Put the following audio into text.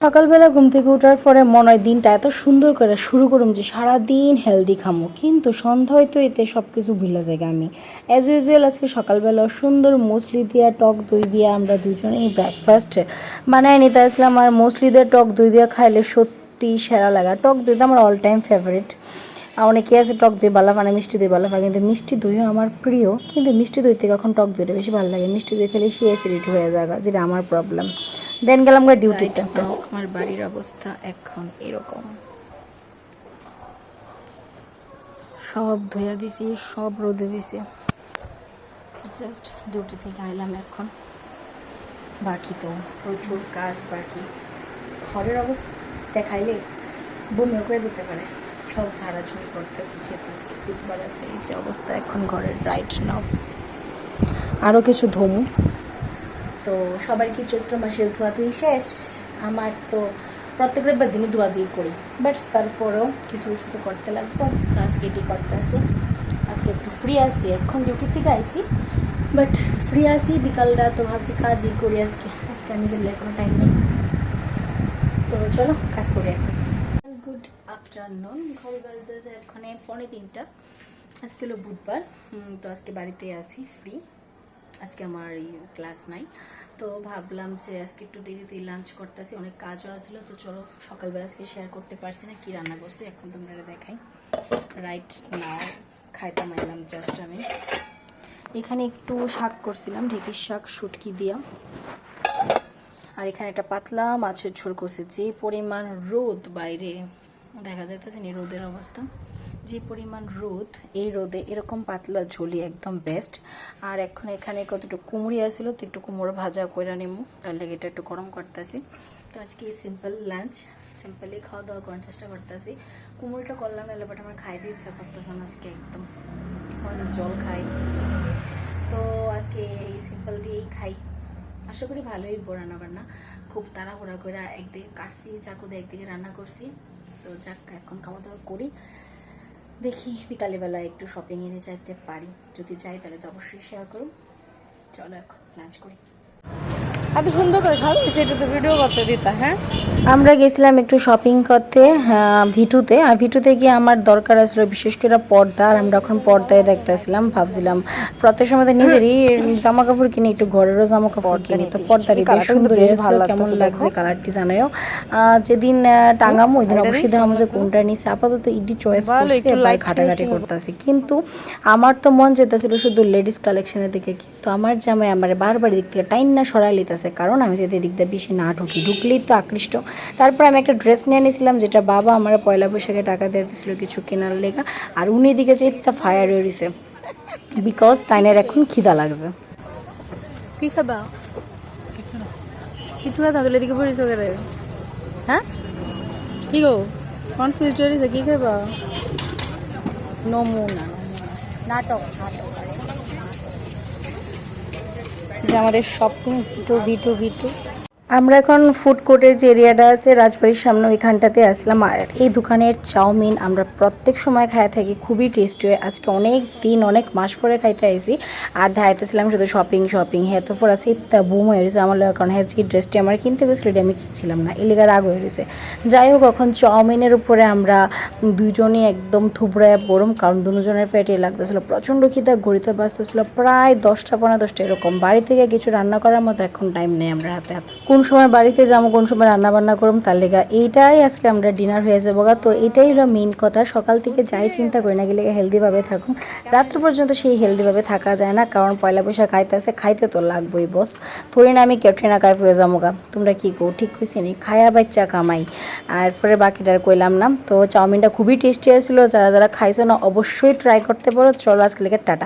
সকালবেলা ঘুম থেকে ওঠার পরে মনে হয় দিনটা এত সুন্দর করে শুরু করুম যে সারাদিন হেলদি খামো। কিন্তু সন্ধ্যা হইতে এতে সব কিছু ভুলে যাই আমি। অ্যাজ ইউজুয়াল আজকে সকালবেলা সুন্দর মুসলি দিয়া, টক দই দিয়া আমরা দুজনেই ব্রেকফাস্ট বানায় নিতে আসলাম আর মুসলি দিয়ে টক দই দিয়া খাইলে সত্যি সেরা লাগা। টক দই তো আমার অল টাইম ফেভারিট অনেকে আছে টক দই বালা মানে মিষ্টি দই বালা পায় কিন্তু মিষ্টি দইও আমার প্রিয় কিন্তু মিষ্টি দই থেকে এখন টক দইটা বেশি ভালো লাগে। মিষ্টি দই খেলে সে অ্যাসিডিটি হয়ে যায় যেটা আমার প্রবলেম দেন গেলাম গা ডিউটিতে আমার বাড়ির অবস্থা এখন এরকম। সব ধুয়া দিছি সব রোদে দিছি। জাস্ট ডিউটি থেকে আইলাম এখন। বাকি তো প্রচুর কাজ বাকি। ঘরের অবস্থা দেখাইলে বমিও করে দিতে পারে। সব ঝাড়াঝুড়ি করতেছে যেহেতু আজকে বুধবার আছে এই যে অবস্থা এখন ঘরের রাইট নাও আরও কিছু ধমু। তো সবার কি চৈত্র মাসের ধোয়াধুয়ি শেষ? আমার তো প্রত্যেক রোববার দিনই ধোয়াধুয়ি করি। বাট তারপরেও কিছু তো করতে লাগবে আজকে এটি করতে আসি আজকে একটু ফ্রি আছি, এখন ডিউটি থেকে আইছি। বাট ফ্রি আছি, বিকালটা তো ভাবছি কাজই করি আজকে। আজকে আর নিজের কোনো টাইম নেই। তো চলো, কাজ করি এখন। আফটারনুন ঘর বাজতেছে এখানে পৌনে তিনটা। আজকে হলো বুধবার তো আজকে বাড়িতে আছি ফ্রি আজকে আমার এই ক্লাস নাই। তো ভাবলাম যে আজকে একটু দেরিতে লাঞ্চ করতেছি, অনেক কাজও আসলো, তো চলো সকালবেলা আজকে শেয়ার করতে পারছি না, কি রান্না করছি, এখন তোমরা দেখাই। রাইট নাও খাইতাম আইলাম জাস্ট আমি। এখানে একটু শাক করছিলাম, ঢেঁকির শাক, শুটকি দিয়া। আর এখানে একটা পাতলা মাছের ঝোল করছে, যে পরিমাণ রোদ বাইরে। দেখা যাইতেছে নি রোদের অবস্থা। যে পরিমাণ রোদ, এই রোদে এরকম পাতলা ঝোলি একদম বেস্ট আর এখন এখানে কতটুকু কুমড়ি আসছিল তো একটু কুমড়ো ভাজা কইরা নিমু। তার লেগে এটা একটু গরম করতেছি। তো আজকে এই সিম্পল লাঞ্চ সিম্পলি খাওয়া দাওয়া করার চেষ্টা করতেছি। কুমড়োটা করলাম, এলে বাট আমার খাইতে ইচ্ছা করতেছে না আজকে একদম। অনেক জল খাই। তো আজকে এই সিম্পল দিয়েই খাই। আশা করি ভালোই রান্না বান্না খুব তাড়াহুড়া করে একদিকে কাটছি, চাকু দিয়ে একদিকে রান্না করছি। তো যাক, এখন খাওয়া দাওয়া করি। দেখি বিকালবেলা একটু শপিং এনে যাইতে পারি। যদি যাই তাহলে তো অবশ্যই শেয়ার করুন। চলো এখন লাঞ্চ করি। এত সুন্দর করে খাবে সেটা তো ভিডিও করতে দিতা হ্যাঁ? আমরা গেছিলাম একটু শপিং করতে ভিটুতে। আর ভিটুতে গিয়ে আমার দরকার আসলো বিশেষ করে পর্দা আর আমরা এখন পর্দায় দেখতেছিলাম ভাবছিলাম প্রত্যেক সময় নিজেরই জামা কাপড় কিনি একটু ঘরেরও জামা কাপড় কিনি। তো পর্দারই বেশ সুন্দর ভালো কেমন লাগছে কালারটি জানাও যেদিন টাঙামো ওই দিন অবশ্যই দেখাবো যে কোনটা নিছে। আপাতত ইডি চয়েস করছে এবার ঘাটাঘাটি করতেছি। কিন্তু আমার তো মন যেতেছিল শুধু লেডিস কালেকশনের দিকে কিন্তু আমার জামাই আমার বারবার দিক থেকে টাইম না সরাই লিতেছে কারণ আমি যদি এদিক দিয়ে বেশি না ঢুকি, ঢুকলেই তো আকৃষ্ট। তারপর আমি একটা ড্রেস নিয়ে নিয়েছিলাম, যেটা বাবা আমার পয়লা বৈশাখে টাকা দিয়ে দিয়েছিল কিছু কেনার লেগা। আর উনি দিকে যে ইত্যা ফায়ার হয়ে রয়েছে বিকজ তাইনের এখন খিদা লাগছে। কি খাবা? কিছু খাতা তুলে দিকে পড়িস হ্যাঁ? কি গো? কনফিউজ হয়েছে কি খাবা? নমুনা। নাটক নাটক। যে আমাদের শপিং ভিটু ভিটু ভিটু আমরা এখন ফুড কোর্টের যে এরিয়াটা আছে, রাজবাড়ির সামনে ওইখানটাতে আসলাম। আর এই দোকানের চাউমিন আমরা প্রত্যেক সময় খাই থাকি, খুবই টেস্টি হয়। আজকে অনেক দিন, অনেক মাস পরে খাইতে আইসি আর ধাইতেছিলাম শুধু শপিং শপিং হ্যাঁ তো ফোর আছে ইত্যা বুম হয়ে গেছে আমার কারণ হ্যাঁ ড্রেসটি আমার কিনতে গেছিল, এটা আমি কিনছিলাম না। এলিগার আগ হয়ে গেছে। যাই হোক, এখন চাউমিনের উপরে আমরা দুজনই একদম থুবড়ায় পড়ম, কারণ দুজনের পেটে লাগতেছিল, প্রচণ্ড খিদা ঘড়িতে বাঁচতেছিল, প্রায় দশটা পনেরো দশটা এরকম। বাড়ি থেকে কিছু রান্না করার মতো এখন টাইম নেই আমরা হাতে হাতে। কোন সময় বাড়িতে যাব, কোন সময় রান্না বান্না করুম তার লেগা এইটাই আজকে আমরা ডিনার হয়ে যাব গা। তো এটাই হলো মেন কথা। সকাল থেকে যাই চিন্তা করি না গেলে হেলদিভাবে থাকুন রাত্র পর্যন্ত সেই হেলদিভাবে থাকা যায় না, কারণ পয়লা পয়সা খাইতে আছে খাইতে তো লাগবেই বস থরি না আমি ক্যাটরিনা কাইফ হয়ে যাব গা। তোমরা কী কো ঠিক কইছি নি, খায়া বাচ্চা কামাই। আর পরে বাকিটা আর কইলাম না। তো চাউমিনটা খুবই টেস্টি আসছিল যারা যারা খাইছো না, অবশ্যই ট্রাই করতে পারো। চলো আজকে লেগে টাটা।